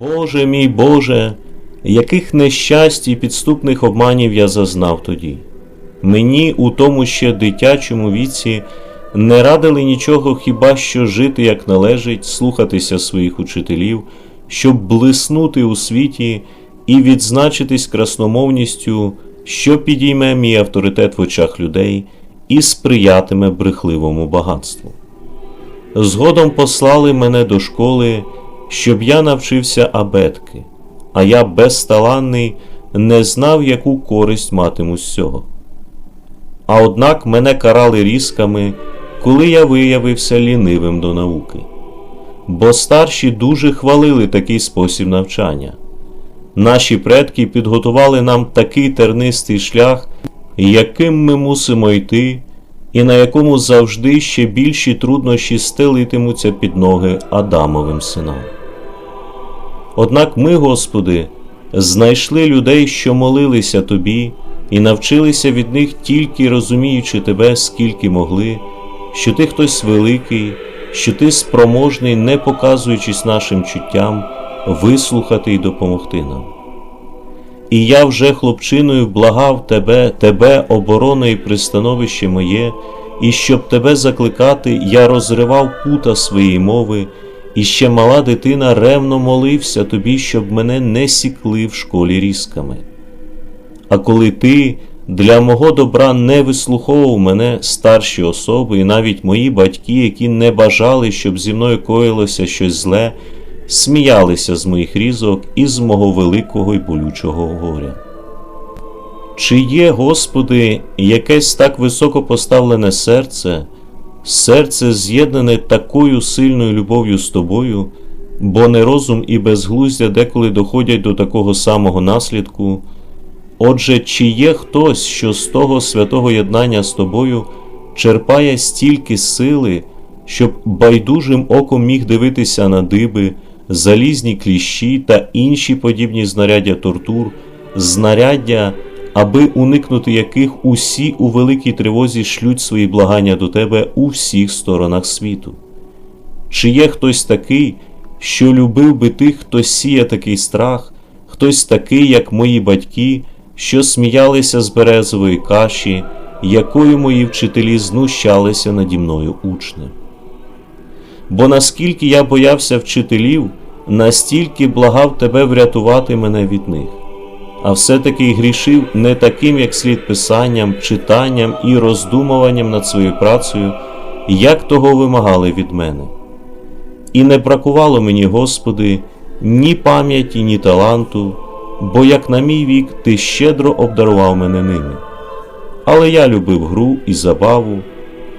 Боже мій Боже, яких нещасть і підступних обманів я зазнав тоді. Мені у тому ще дитячому віці не радили нічого хіба що жити як належить, слухатися своїх учителів, щоб блиснути у світі і відзначитись красномовністю, що підійме мій авторитет в очах людей і сприятиме брехливому багатству. Згодом послали мене до школи, щоб я навчився абетки, а я безталанний не знав, яку користь матиму з цього. А однак мене карали різками, коли я виявився лінивим до науки. Бо старші дуже хвалили такий спосіб навчання. Наші предки підготували нам такий тернистий шлях, яким ми мусимо йти, і на якому завжди ще більші труднощі стелитимуться під ноги Адамовим синам. Однак ми, Господи, знайшли людей, що молилися Тобі, і навчилися від них тільки розуміючи Тебе, скільки могли, що Ти хтось великий, що Ти спроможний, не показуючись нашим чуттям, вислухати і допомогти нам. І я вже хлопчиною благав тебе, тебе, оборона і пристановище моє, і щоб тебе закликати, я розривав пута своєї мови, і ще мала дитина ревно молився тобі, щоб мене не сікли в школі різками. А коли ти для мого добра не вислуховував мене старші особи, і навіть мої батьки, які не бажали, щоб зі мною коїлося щось зле, сміялися з моїх різок і з мого великого й болючого горя. Чи є, Господи, якесь так високо поставлене серце, серце з'єднане такою сильною любов'ю з тобою, бо нерозум і безглуздя деколи доходять до такого самого наслідку? Отже, чи є хтось, що з того святого єднання з тобою черпає стільки сили, щоб байдужим оком міг дивитися на диби, залізні кліщі та інші подібні знаряддя тортур, знаряддя, аби уникнути яких усі у великій тривозі шлють свої благання до тебе у всіх сторонах світу? Чи є хтось такий, що любив би тих, хто сіє такий страх, хтось такий, як мої батьки, що сміялися з березової каші, якою мої вчителі знущалися наді мною учнем? Бо наскільки я боявся вчителів, настільки благав тебе врятувати мене від них, а все-таки грішив не таким, як слід писанням, читанням і роздумуванням над своєю працею, як того вимагали від мене. І не бракувало мені, Господи, ні пам'яті, ні таланту, бо як на мій вік ти щедро обдарував мене ними. Але я любив гру і забаву,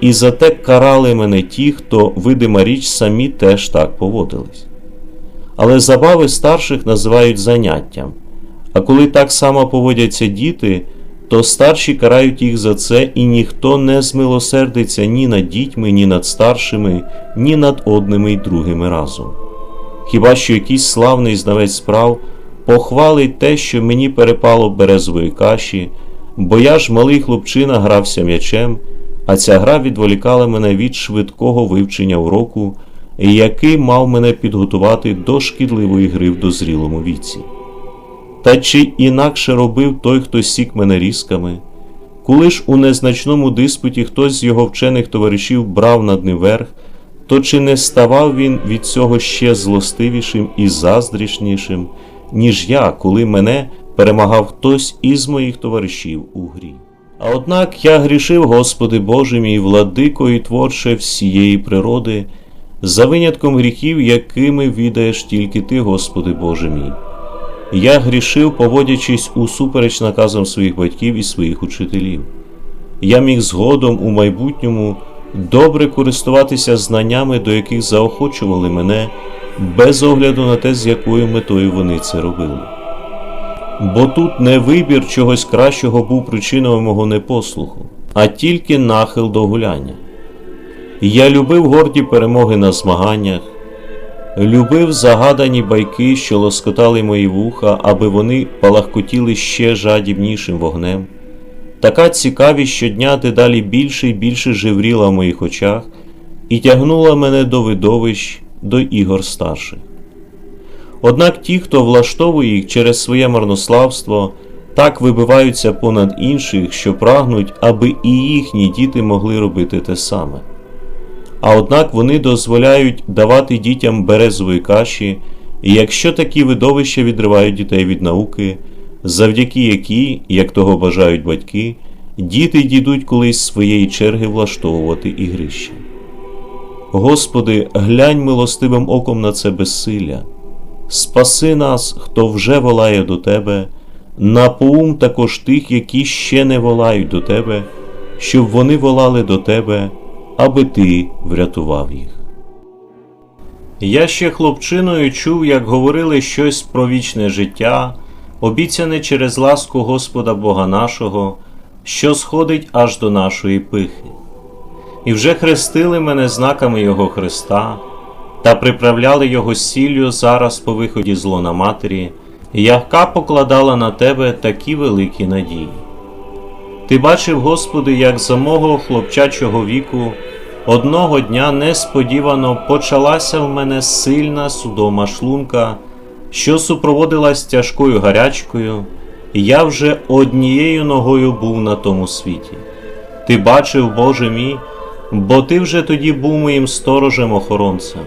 і зате карали мене ті, хто, видима річ, самі теж так поводились. Але забави старших називають заняттям, а коли так само поводяться діти, то старші карають їх за це, і ніхто не змилосердиться ні над дітьми, ні над старшими, ні над одними й другими разом. Хіба що якийсь славний знавець справ похвалить те, що мені перепало березової каші, бо я ж малий хлопчина грався м'ячем, а ця гра відволікала мене від швидкого вивчення уроку, який мав мене підготувати до шкідливої гри в дозрілому віці. Та чи інакше робив той, хто сік мене різками, коли ж у незначному диспуті хтось з його вчених товаришів брав над ним верх, то чи не ставав він від цього ще злостивішим і заздрішнішим, ніж я, коли мене перемагав хтось із моїх товаришів у грі? А однак я грішив, Господи Боже мій, владико і творче всієї природи, за винятком гріхів, якими відаєш тільки Ти, Господи Боже мій. Я грішив, поводячись усупереч наказам своїх батьків і своїх учителів. Я міг згодом у майбутньому добре користуватися знаннями, до яких заохочували мене, без огляду на те, з якою метою вони це робили. Бо тут не вибір чогось кращого був причиною мого непослуху, а тільки нахил до гуляння. Я любив горді перемоги на змаганнях, любив загадані байки, що лоскотали мої вуха, аби вони палахкотіли ще жадібнішим вогнем. Така цікавість щодня дедалі більше і більше живріла в моїх очах і тягнула мене до видовищ, до ігор старших. Однак ті, хто влаштовує їх через своє марнославство, так вибиваються понад інших, що прагнуть, аби і їхні діти могли робити те саме. А однак вони дозволяють давати дітям березової каші, і якщо такі видовища відривають дітей від науки, завдяки якій, як того бажають батьки, діти дійдуть колись своєї черги влаштовувати ігрище. Господи, глянь милостивим оком на це безсилля, спаси нас, хто вже волає до Тебе, напоум також тих, які ще не волають до Тебе, щоб вони волали до Тебе, аби Ти врятував їх. Я ще хлопчиною чув, як говорили щось про вічне життя, обіцяне через ласку Господа Бога нашого, що сходить аж до нашої пихи. І вже хрестили мене знаками Його Христа та приправляли Його сіллю зараз по виході з лона матері, яка покладала на тебе такі великі надії. Ти бачив, Господи, як за мого хлопчачого віку одного дня несподівано почалася в мене сильна судома шлунка, що супроводилась тяжкою гарячкою, і я вже однією ногою був на тому світі. Ти бачив, Боже мій, бо ти вже тоді був моїм сторожем охоронцем.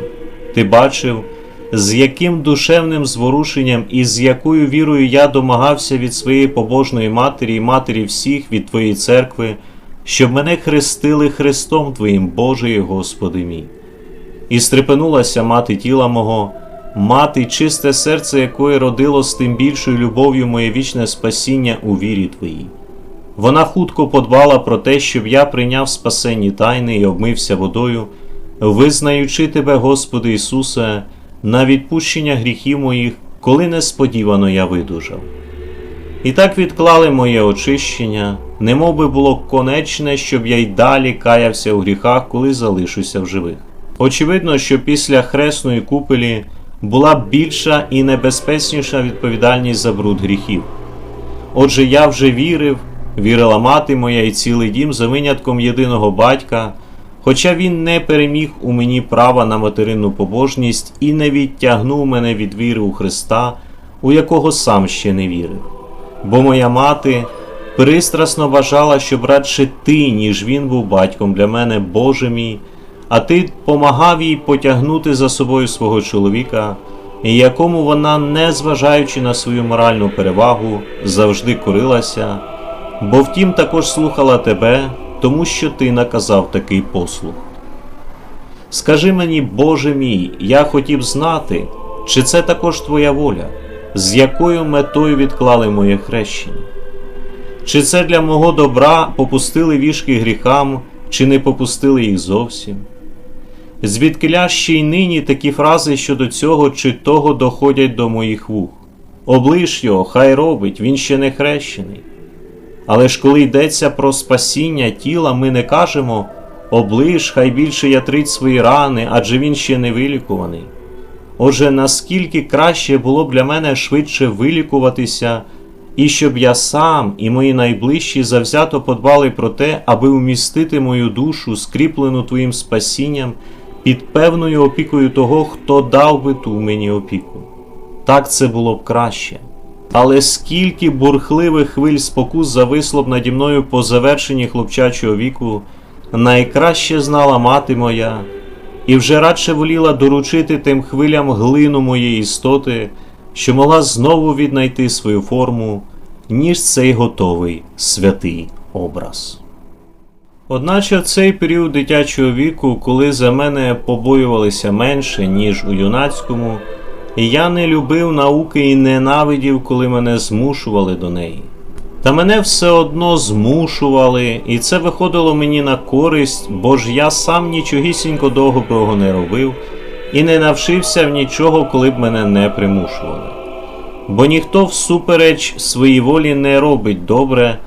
Ти бачив, з яким душевним зворушенням і з якою вірою я домагався від своєї побожної матері і матері всіх від Твоєї церкви, щоб мене хрестили Христом Твоїм, Боже і Господи мій. І стрепенулася мати тіла мого, мати, чисте серце якої родило з тим більшою любов'ю моє вічне спасіння у вірі Твоїй. Вона хутко подбала про те, щоб я прийняв спасенні тайни і обмився водою, визнаючи Тебе, Господи Ісусе, на відпущення гріхів моїх, коли несподівано я видужав. І так відклали моє очищення, немов би було конечне, щоб я й далі каявся у гріхах, коли залишуся в живих. Очевидно, що після хресної купелі була більша і небезпечніша відповідальність за бруд гріхів. Отже, я вже вірив, вірила мати моя і цілий дім за винятком єдиного батька, хоча він не переміг у мені права на материнну побожність і не відтягнув мене від віри у Христа, у якого сам ще не вірив. Бо моя мати пристрасно бажала, щоб радше ти, ніж він був батьком для мене, Боже мій, а ти помагав їй потягнути за собою свого чоловіка, якому вона, не зважаючи на свою моральну перевагу, завжди корилася, бо втім також слухала тебе, тому що ти наказав такий послух. Скажи мені, Боже мій, я хотів знати, чи це також твоя воля, з якою метою відклали моє хрещення? Чи це для мого добра попустили вішки гріхам, чи не попустили їх зовсім? Звідкиля ще й нині такі фрази щодо цього чи того доходять до моїх вух. Облиш його, хай робить, він ще не хрещений. Але ж коли йдеться про спасіння тіла, ми не кажемо облиш, хай більше ятрить свої рани, адже він ще не вилікуваний. Отже, наскільки краще було б для мене швидше вилікуватися, і щоб я сам і мої найближчі завзято подбали про те, аби умістити мою душу, скріплену Твоїм спасінням, під певною опікою того, хто дав би ту мені опіку. Так це було б краще. Але скільки бурхливих хвиль спокус зависло б наді мною по завершенні хлопчачого віку, найкраще знала мати моя, і вже радше воліла доручити тим хвилям глину моєї істоти, що могла знову віднайти свою форму, ніж цей готовий святий образ. Одначе цей період дитячого віку, коли за мене побоювалися менше, ніж у юнацькому, я не любив науки і ненавидів, коли мене змушували до неї. Та мене все одно змушували, і це виходило мені на користь, бо ж я сам нічогісінько доброго не робив і не навчився в нічого, коли б мене не примушували. Бо ніхто всупереч своїй волі не робить добре,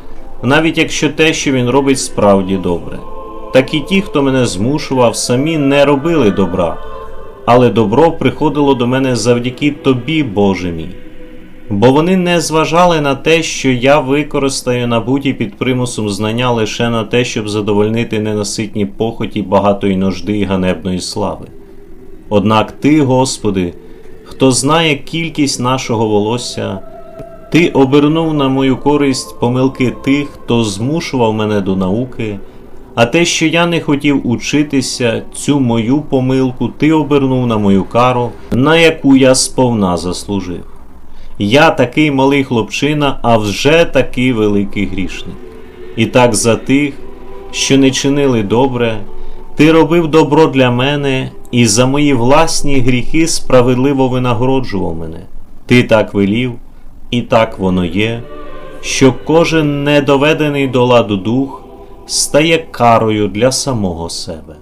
навіть якщо те, що він робить, справді добре. Так і ті, хто мене змушував, самі не робили добра, але добро приходило до мене завдяки тобі, Боже мій. Бо вони не зважали на те, що я використаю набуті під примусом знання лише на те, щоб задовольнити ненаситні похоті багатої нужди і ганебної слави. Однак ти, Господи, хто знає кількість нашого волосся, ти обернув на мою користь помилки тих, хто змушував мене до науки, а те, що я не хотів учитися, цю мою помилку ти обернув на мою кару, на яку я сповна заслужив. Я такий малий хлопчина, а вже такий великий грішник. І так за тих, що не чинили добре, ти робив добро для мене і за мої власні гріхи справедливо винагороджував мене. Ти так велів, і так воно є, що кожен недоведений до ладу дух стає карою для самого себе.